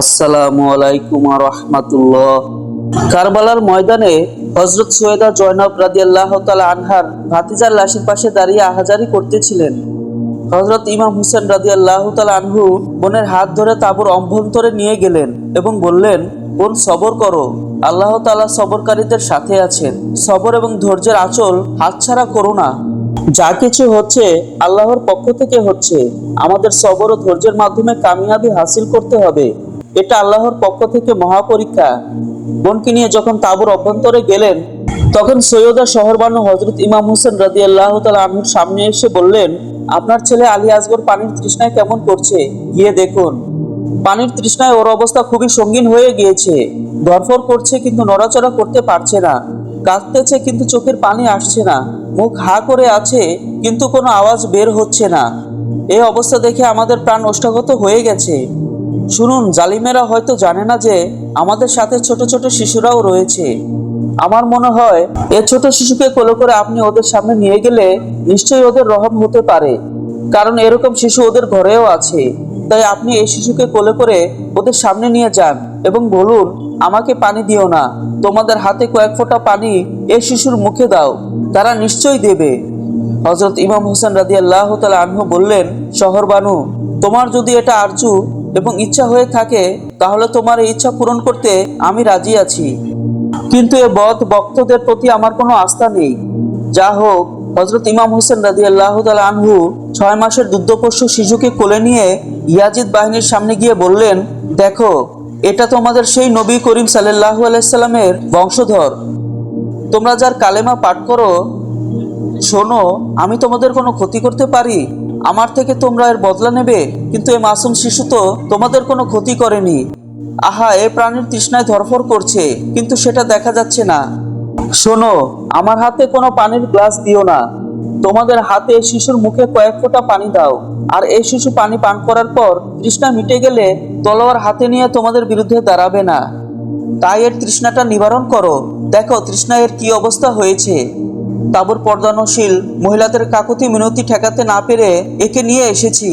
আসসালামু আলাইকুম রহমাতুল্লাহ। কারবালার ময়দানে হজরত সৈয়দা জয়নব রাদিয়াল্লাহ তালা আনহার ভাতিজার লাশের পাশে দাঁড়িয়ে আহাজারি করতেছিলেন। হজরত ইমাম হুসেন রাদিয়াল্লাহ তালা আনহু বোনের হাত ধরে তাবুর অভ্যন্তরে নিয়ে গেলেন এবং বললেন, বোন, সবর করো। আল্লাহ তালা সবরকারীদের সাথে আছেন। সবর এবং ধৈর্যের আঁচল হাতছাড়া করো না। যা কিছু হচ্ছে আল্লাহর পক্ষ থেকে হচ্ছে। আমাদের সবর ও ধৈর্যের মাধ্যমে কামিয়াবি হাসিল করতে হবে। এটা আল্লাহর পক্ষ থেকে মহাপরীক্ষা। বোনকে নিয়ে যখন তাবুর অভ্যন্তরে গেলেন, তখন সৈয়দা শহরবানু হজরত ইমাম হোসেন রাজি আল্লাহ আনহুর সামনে এসে বললেন, আপনার ছেলে আলী আসগর পানির তৃষ্ণায় কেমন করছে গিয়ে দেখুন। পানির তৃষ্ণায় ওর অবস্থা খুবই সঙ্গীন হয়ে গিয়েছে। ধরফর করছে কিন্তু নড়াচড়া করতে পারছে না। কাঁদতেছে কিন্তু চোখের পানি আসছে না। মুখ হা করে আছে কিন্তু কোনো আওয়াজ বের হচ্ছে না। এই অবস্থা দেখে আমাদের প্রাণ ওষ্ঠাগত হয়ে গেছে। শুনুন, জালিমেরা হয়তো জানে না যে আমাদের সাথে ছোট ছোট শিশুরাও রয়েছে। আমার মনে হয়, এ ছোট শিশুকে কোলে করে আপনি ওদের সামনে নিয়ে গেলে নিশ্চয়ই ওদের রহম হতে পারে। কারণ এরকম শিশু ওদের ঘরেও আছে। তাই আপনি এই শিশুকে কোলে করে ওদের সামনে নিয়ে যান এবং বলুন, আমাকে পানি দিও না। তোমাদের হাতে কয়েক ফোঁটা পানি এ শিশুর মুখে দাও। তারা নিশ্চয়ই দেবে। হজরত ইমাম হোসেন রাজি আল্লাহ আনহু বললেন শহর বানু তোমার যদি এটা আরজু এবং ইচ্ছা হয়ে থাকে, তাহলে তোমার এই ইচ্ছা পূরণ করতে আমি রাজি আছি। কিন্তু এ বধ ভক্তদের প্রতি আমার কোনো আস্থা নেই। যা হোক হজরত ইমাম হোসেন রাজি আল্লাহ আনহু ছয় মাসের দুগ্ধপোষ্য শিশুকে কোলে নিয়ে ইয়াজিদ বাহিনীর সামনে গিয়ে বললেন, দেখো, এটা তোমাদের সেই নবী করিম সাল্লাহু আলাইসাল্লামের বংশধর। তোমরা যার কালেমা পাঠ করো, শোনো, আমি তোমাদের কোনো ক্ষতি করতে পারি? আমার থেকে তোমরা এর বদলা নেবে, কিন্তু এই মাসুম শিশু তো তোমাদের কোনো ক্ষতি করেনি। আহা, এ প্রাণীর তৃষ্ণায় ধরফর করছে, কিন্তু সেটা দেখা যাচ্ছে না। শোনো, আমার হাতে কোনো পানির গ্লাস দিও না। তোমাদের হাতে শিশুর মুখে কয়েক ফোঁটা পানি দাও, আর এই শিশু পানি পান করার পর তৃষ্ণা মিটে গেলে তলোয়ার হাতে নিয়ে তোমাদের বিরুদ্ধে দাঁড়াবে না। তাই এর তৃষ্ণাটা নিবারণ করো। দেখো, তৃষ্ণা এর কি অবস্থা হয়েছে। তাবর পর্দানশীল মহিলাদের কাকুতি মিনতি ঠেকাতে না পেরে একে নিয়ে এসেছি।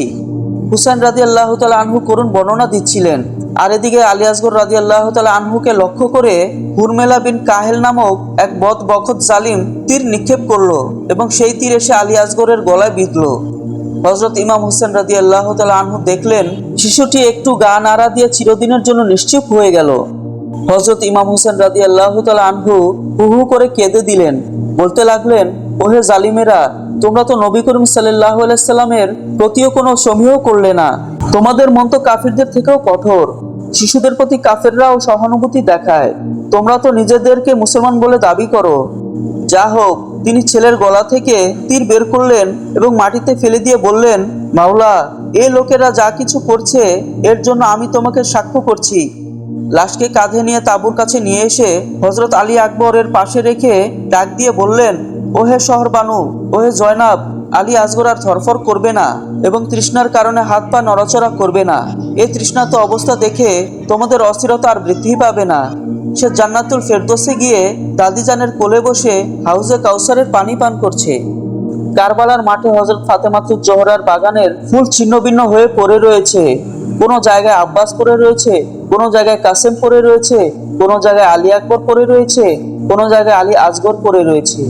হুসেন রাজি আল্লাহ তালা আনহু করুণ বর্ণনা দিচ্ছিলেন। আর এদিকে আলী আসগর রাজি আল্লাহ তালা আনহুকে লক্ষ্য করে হুরমেলা বিন কাহেল নামক এক বদ বখত জালিম তীর নিক্ষেপ করল এবং সেই তীর এসে আলী আসগরের গলায় বিঁধল। হজরত ইমাম হোসেন রাজি আল্লাহ তালা আনহু দেখলেন, শিশুটি একটু গা নাড়া দিয়ে চিরদিনের জন্য নিশ্চুপ হয়ে গেল। হজরত ইমাম হোসেন রাজি আল্লাহ তালা আনহু হু হু করে কেঁদে দিলেন। বলতে লাগলেন, ওহে জালিমেরা, তোমরা তো নবী করিম সাল্লাহ আলাইসাল্লামের প্রতিও কোনো সমীহ করলে না। তোমাদের মন তো কাফিরদের থেকেও কঠোর। শিশুদের প্রতি কাফেররাও সহানুভূতি দেখায়। তোমরা তো নিজেদেরকে মুসলমান বলে দাবি করো। যা হোক, তিনি ছেলের গলা থেকে তীর বের করলেন এবং মাটিতে ফেলে দিয়ে বললেন, মাওলা, এ লোকেরা যা কিছু করছে, এর জন্য আমি তোমাকে সাক্ষ্য করছি। লাশকে কাঁধে নিয়ে তাঁবুর কাছে নিয়ে এসে হজরত আলী আকবরের পাশে রেখে ডাক দিয়ে বললেন, ওহে শহরবানু, ওহে জয়নাব, আলী আজগর আর থরফর করবে না এবং তৃষ্ণার কারণে হাত পা নড়াচড়া করবে না। এই তৃষ্ণাত অবস্থা দেখে তোমাদের অস্থিরতা আর বৃদ্ধি পাবে না। সে জান্নাতুল ফেরদোসে গিয়ে দাদিজানের কোলে বসে হাউজে কাউসারের পানি পান করছে। কারবালার মাঠে হজরত ফাতেমাতুল জোহরার বাগানের ফুল ছিন্নভিন্ন হয়ে পড়ে রয়েছে। কোনো জায়গায় আব্বাস পরে রয়েছে, কোনো জায়গায় কাসেম পরে রয়েছে, কোনো জায়গায় আলী আকবর পরে রয়েছে, কোনো জায়গায় আলী আজগর পরে রয়েছে।